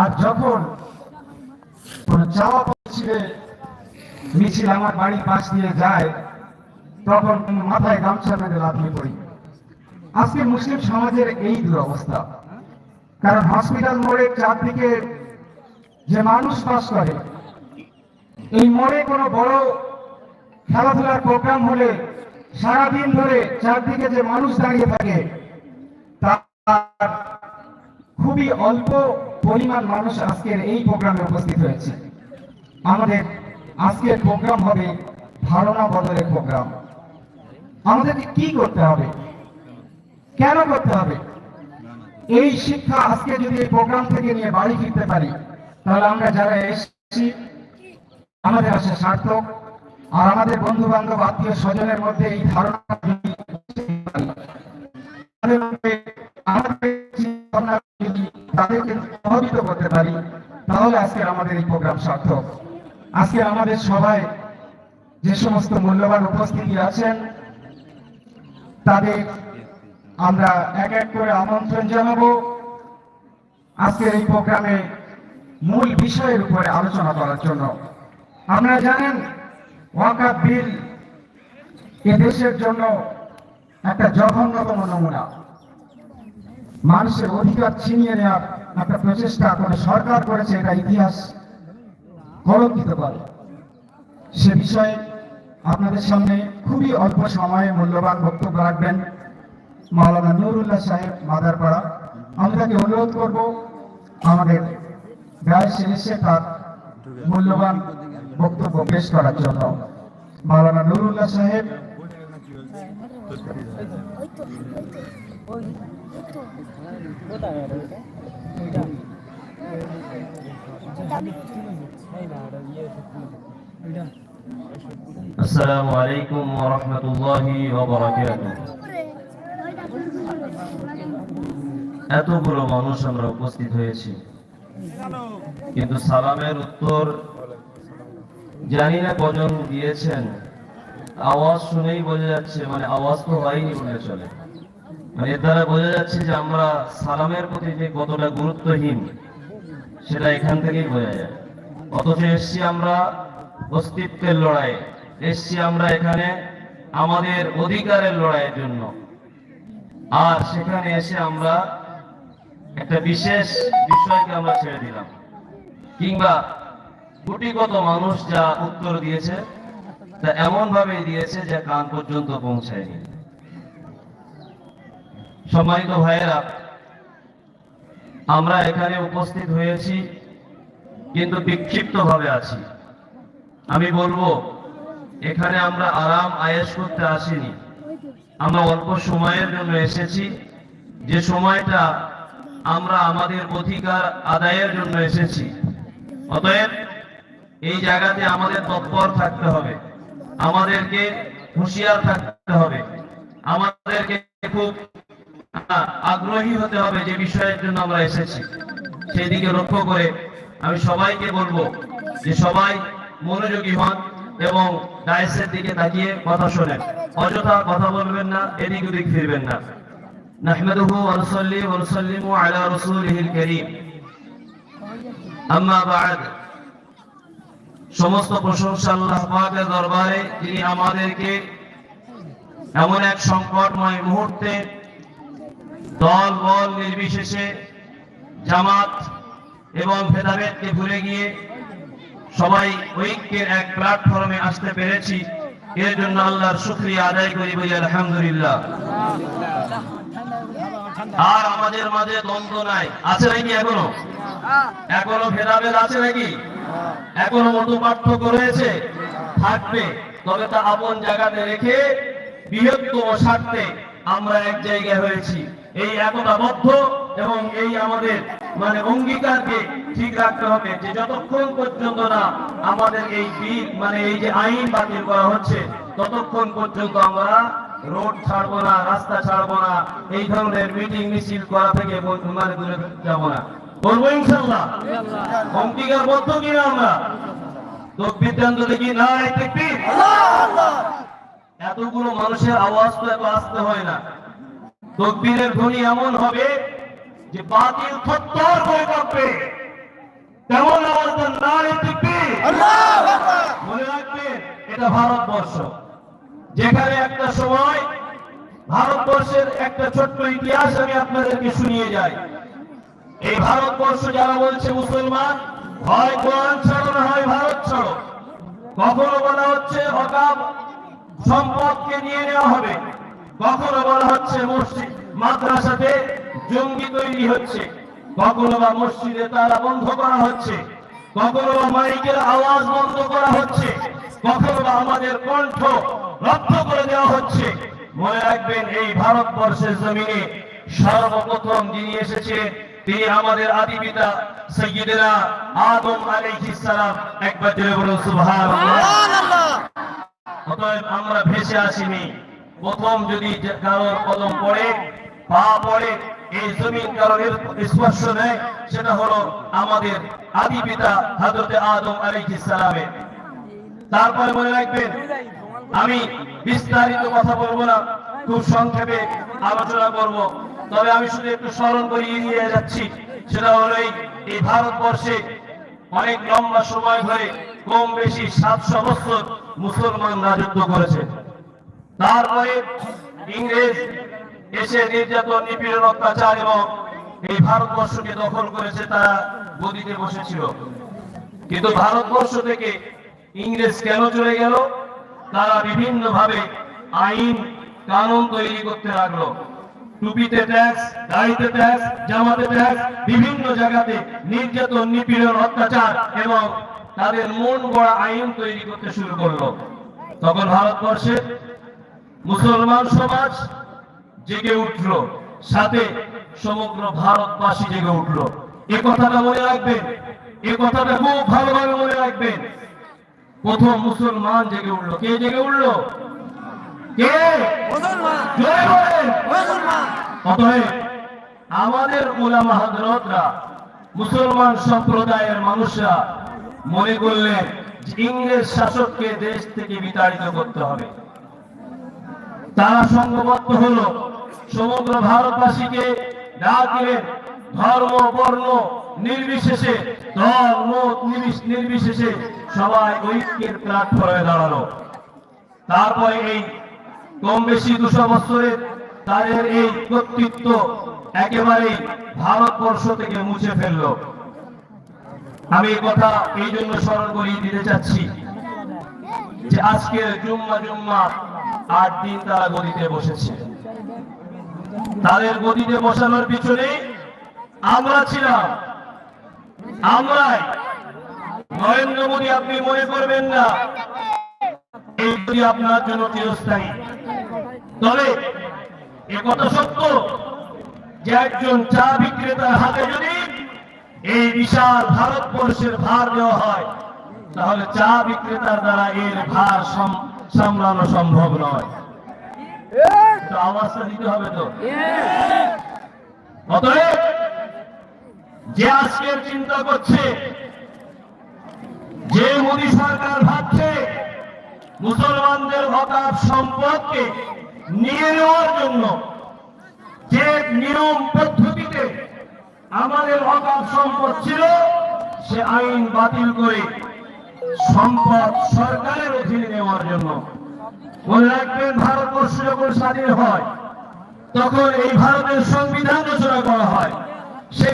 আর যখন চাওয়া মিছিলে মিছিল আমার বাড়ির পাশ দিয়ে যায়, তখন মাথায় গামছা বেঁধে লাফিয়ে পড়ি। আজকে মুসলিম সমাজের এই দুরবস্থা। কারণ হসপিটাল মোড়ের চারদিকে যে মানুষ বাস করে, এই মোড়ে কোনো বড় খেলাধুলার প্রোগ্রাম হলে সারাদিন ধরে চারদিকে যে মানুষ দাঁড়িয়ে থাকে, তার খুবই অল্প পরিমাণ মানুষ আজকের এই প্রোগ্রামে উপস্থিত হয়েছে। আমাদের আজকের প্রোগ্রাম হবে ধারণা বদলের প্রোগ্রাম। আমাদেরকে কি করতে হবে? কেন করতে হবে? এই শিক্ষা আজকে যদি এই প্রোগ্রাম থেকে নিয়ে বাড়ি ফিরতে পারি, তাহলে আমরা যারা এসেছি, আমাদের আসে সার্থক আর আমাদের বন্ধু বান্ধব আত্মীয় স্বজনের মধ্যে এই ধারণা প্রোগ্রাম সার্থক। আজকে আমাদের সবাই যে সমস্ত মূল্যবান উপস্থিতি আছেন, তাদের আমরা এক এক করে আমন্ত্রণ জানাব। আজকের এই প্রোগ্রামে মূল বিষয়ের উপরে আলোচনা করার জন্য। আপনারা জানেন, ওয়াকাব বিল এ দেশের জন্য একটা জঘন্যতম নমুনা। মানুষের অধিকার ছিনিয়ে নেওয়ার একটা প্রচেষ্টা করে সরকার করেছে, এটা ইতিহাস কলঙ্কিত পারে। সে বিষয়ে আপনাদের সামনে খুবই অল্প সময়ে মূল্যবান বক্তব্য রাখবেন মাওলানা নুরুল্লাহ সাহেব মাদারপাড়া। আমি তাকে অনুরোধ করব, আমাদের গায়ে এসে তার মূল্যবান বক্তব্য পেশ করার জন্য। মাওলানা নুরুল্লাহ সাহেব। السلام عليكم ورحمة الله وبركاته এতগুলো মানুষ আমরা উপস্থিত হয়েছি কিন্তু সালামের উত্তর জানি না কজন দিয়েছেন আওয়াজ শুনেই বোঝা যাচ্ছে মানে আওয়াজ তো হয়নি বলে চলে মানে এর দ্বারা বোঝা যাচ্ছে যে আমরা সালামের প্রতি যে কতটা গুরুত্বহীন সেটা এখান থেকেই বোঝা যায়। অথচ এসছি আমরা অস্তিত্বের লড়াই এসছি আমরা এখানে আমাদের অধিকারের লড়াইয়ের জন্য। আর সেখানে এসে আমরা একটা বিশেষ বিষয়কে আমরা ছেড়ে দিলাম। কিংবা গুটিগত মানুষ যা উত্তর দিয়েছে, তা এমন ভাবে দিয়েছে যে কান পর্যন্ত পৌঁছায়নি। সম্মানিত ভাইয়েরা আমরা এখানে উপস্থিত হয়েছি, কিন্তু বিক্ষিপ্ত ভাবে আছি। আমি বলব, এখানে আমরা আরাম আয়েশ করতে আসিনি। আমরা অল্প সময়ের জন্য এসেছি। যে সময়টা আমরা আমাদের অধিকার আদায়ের জন্য এসেছি। অতএব এই জায়গাতে আমাদের তৎপর থাকতে হবে। আমাদেরকে হুঁশিয়ার থাকতে হবে। আমাদেরকে খুব আগ্রহী হতে হবে যে বিষয়ের জন্য আমরা এসেছি। সেই দিকে লক্ষ্য করে আমি সবাইকে বলব যে সবাই মনোযোগী হন এবং ডায়েসের দিকে তাকিয়ে কথা শোনেন। অযথা কথা বলবেন না, এদিক ওদিক ফিরবেন না। ওয়া নুসাল্লিমু আলা রাসূলিহিল কারীম। আম্মা বা'দ। সমস্ত প্রশংসা আল্লাহ পাকের দরবারে যিনি আমাদেরকে এমন এক সংকটময় মুহূর্তে দল বল নির্বিশেষে জামাত এবং ভেদাভেদকে ভুলে গিয়ে সবাই ঐক্যের এক প্ল্যাটফর্মে আসতে পেরেছি। এর জন্য আল্লাহর শুক্রিয়া আদায় করি বলি, আলহামদুলিল্লাহ। আর আমাদের মাঝে দ্বন্দ্ব নাই। আছে নাকি এখনও? এখনও ভেদাভেদ আছে নাকি? এখনও মতো পার্থক্য রয়েছে? থাকবে। তবে তা আপন জায়গাতে রেখে বৃহত্তম স্বার্থে আমরা এক জায়গায় হয়েছি এই একতাবদ্ধ এবং এই আমাদের মানে অঙ্গীকারকে ঠিক রাখতে হবে যে যতক্ষণ পর্যন্ত না আমাদের এই বিল মানে এই যে আইন বাতিল করা হচ্ছে ততক্ষণ পর্যন্ত আমরা রোড ছাড়বো না রাস্তা ছাড়বো না এই ধরনের মিটিং মিছিল করা থেকে মানে দূরে যাব না। করব ইনশাল্লাহ অঙ্গীকারবদ্ধ কিনা আমরা? তকবিদ্যান্ত দেখি না এতগুলো মানুষের আওয়াজ তো এত আসতে হয় না। তকবীরের ধ্বনি এমন হবে যে বাতিল থত্তর হয়ে কাঁপবে। তেমন আওয়াজ নারী তাকবীর মনে রাখবেন এটা ভারতবর্ষ। যেখানে একটা সময় ভারতবর্ষের একটা ছোট্ট ইতিহাস আমি আপনাদেরকে শুনিয়ে যাই। এই ভারতবর্ষ যারা বলছে মুসলমান হয় কোরআন ছাড়ো না হয় ভারত ছাড়ো। কখনো বলা হচ্ছে অকাম সম্পদকে নিয়ে নেওয়া হবে। কখনো বলা হচ্ছে মসজিদ মাদ্রাসাতে জঙ্গি তৈরি হচ্ছে। কখনো বা মসজিদে তারা বন্ধ করা হচ্ছে। কখনো বা মাইকের আওয়াজ বন্ধ করা হচ্ছে। কখনো বা আমাদের কণ্ঠ রক্ত করে দেওয়া হচ্ছে। মনে রাখবেন এই ভারতবর্ষের জমিনে সর্বপ্রথম যিনি এসেছেন তিনি আমাদের আদি পিতা সৈয়দনা আদম আলাইহিস সালাম। একবার জোরে বলুন সুবহানাল্লাহ। অতএব আমরা ভেসে আসিনি। প্রথম যদি কারোর কদম পড়ে, পা পড়ে, এই জমিন কারোর স্পর্শ নেয়, সেটা হলো আমাদের আদি পিতা হযরতে আদম আলাইহিস সালামের তারপরে মনে রাখবেন, আমি বিস্তারিত কথা বলব না, খুব সংক্ষেপে আলোচনা করব। তবে আমি শুধু একটু স্মরণ করিয়ে নিয়ে যাচ্ছি, সেটা হলো এই ভারতবর্ষে অনেক লম্বা সময় ধরে কম বেশি সাতশো বছর মুসলমান রাজত্ব করেছে। তারপরে ইংরেজ এসে নির্যাতন, নিপীড়ন, অত্যাচার এবং এই ভারতবর্ষকে দখল করেছে তারা গদিতে বসেছিল। কিন্তু ভারতবর্ষ থেকে ইংরেজ কেন চলে গেল? তারা বিভিন্ন ভাবে আইন, কানুন তৈরি করতে লাগল। টুপিতে ট্যাক্স দাড়িতে ট্যাক্স, জামাতে ট্যাক্স, বিভিন্ন জায়গাতে নির্যাতন, নিপীড়ন, অত্যাচার এবং তাদের মন গড়া আইন তৈরি করতে শুরু করল। তখন ভারতবর্ষে মুসলমান সমাজ জেগে উঠল সাথে সমগ্র ভারতবাসী জেগে উঠল। এ কথাটা মনে রাখবেন এ কথাটা খুব ভালোভাবে মনে রাখবেন। প্রথম মুসলমান জেগে উঠল। কে জেগে উঠল? কে? অতএব আমাদের উলামা হযরতরা মুসলমান সম্প্রদায়ের মানুষরা মনে করলেন ইংরেজ শাসককে দেশ থেকে বিতাড়িত করতে হবে। তারা সংঘবদ্ধ হলো। সমগ্র ভারতবাসীকে ডাক দিলেন, ধর্ম, বর্ণ, নির্বিশেষে নির্বিশ- নির্বিশেষে সবাই ঐক্যের প্ল্যাটফর্মে দাঁড়াল। তারপরে এই কম বেশি দুশো বছরের তাদের এই কর্তৃত্ব একেবারেই ভারতবর্ষ থেকে মুছে ফেলল। আমি কথা এই জন্য স্মরণ করিয়ে দিতে চাচ্ছি যে আজকের জুম্মা জুম্মা আট দিন তারা গদিতে বসেছে। তাদের গদিতে বসানোর পিছনে আমরা ছিলাম। আমরাই। নরেন্দ্র মোদী, আপনি মনে করবেন না আপনার জন্য চিরস্থায়ী। তবে এ সত্য যে একজন চা বিক্রেতার হাতে যদি এই বিশাল ভারতবর্ষের ভার দেওয়া হয়, তাহলে চা বিক্রেতার দ্বারা এর ভার সামলানো সম্ভব নয়। আওয়াজটা দিতে হবে তো। অতএব যে আজকের চিন্তা করছে, যে মোদী সরকার ভাবছে, মুসলমানদের হঠাৎ সম্পদকে নিয়ে নেওয়ার জন্য যে নিয়ম পদ্ধতিতে আমাদের অকাল সম্পদ ছিল, সে আইন বাতিল করে সম্পদ সরকারের অধীনে নেওয়ার জন্য। মনে রাখবেন, ভারতবর্ষ যখন স্বাধীন হয়, তখন এই ভারতের সংবিধান রচনা করা হয়।